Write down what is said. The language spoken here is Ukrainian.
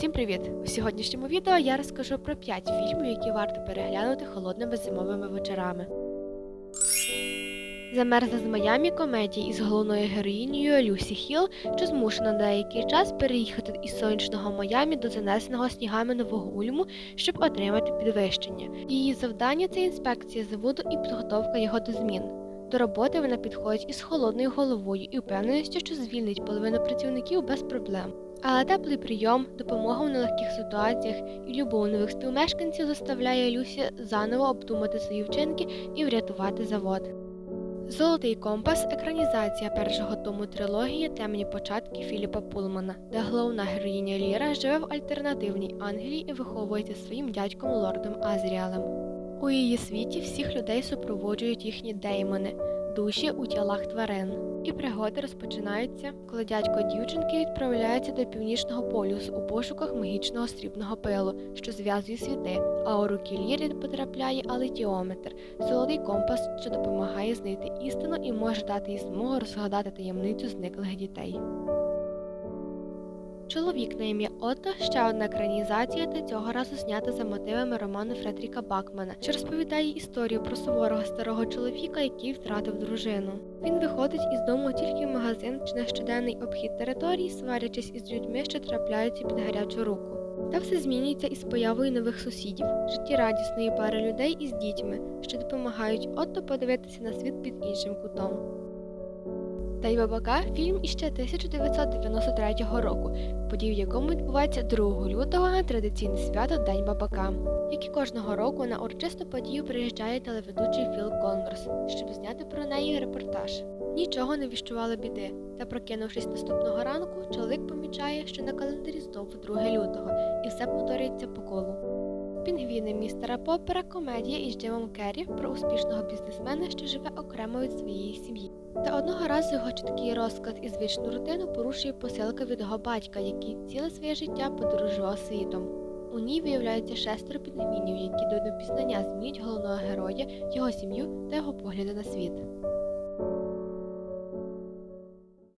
Усім привіт! У сьогоднішньому відео я розкажу про 5 фільмів, які варто переглянути холодними зимовими вечорами. Замерзла з Майамі комедії із головною героїнею Люсі Хіл, що змушена на деякий час переїхати із сонячного Майамі до занесеного снігами нового Ульму, щоб отримати підвищення. Її завдання це інспекція заводу і підготовка його до змін. До роботи вона підходить із холодною головою і впевненістю, що звільнить половину працівників без проблем. Але теплий прийом, допомога в нелегких ситуаціях і любов нових співмешканців заставляє Люсі заново обдумати свої вчинки і врятувати завод. Золотий компас екранізація першого тому трилогії Темні початки Філіпа Пулмана, де головна героїня Ліра живе в альтернативній Англії і виховується своїм дядьком лордом Азріалем. У її світі всіх людей супроводжують їхні деймони, душі у тілах тварин. І пригоди розпочинаються, коли дядько дівчинки відправляється до північного полюсу у пошуках магічного срібного пилу, що зв'язує світи, а у руки Лірі потрапляє алетіометр, золотий компас, що допомагає знайти істину і може дати їй змогу розгадати таємницю зниклих дітей. Чоловік на ім'я Отто ще одна екранізація та цього разу знята за мотивами роману Фредріка Бакмана, що розповідає історію про суворого старого чоловіка, який втратив дружину. Він виходить із дому тільки в магазин чи на щоденний обхід території, сварячись із людьми, що трапляються під гарячу руку. Та все змінюється із появою нових сусідів, життєрадісної пари людей із дітьми, що допомагають Отто подивитися на світ під іншим кутом. Дай бабака фільм іще 1993 року, події в якому відбувається 2 лютого на традиційне свято День бабака. Як і кожного року на урочисту подію приїжджає телеведучий Філ Коннорс, щоб зняти про неї репортаж. Нічого не віщувало біди, та прокинувшись наступного ранку, чоловік помічає, що на календарі знову 2 лютого, і все повторюється по колу. Пінгвіни містера Поппера комедія із Джимом Керрі про успішного бізнесмена, що живе окремо від своєї сім'ї. Та одного разу його чіткий розклад і звичну рутину порушує посилка від його батька, який ціле своє життя подорожував світом. У ній виявляється шестеро пінгвінів, які до непізнання змінюють головного героя, його сім'ю та його погляди на світ.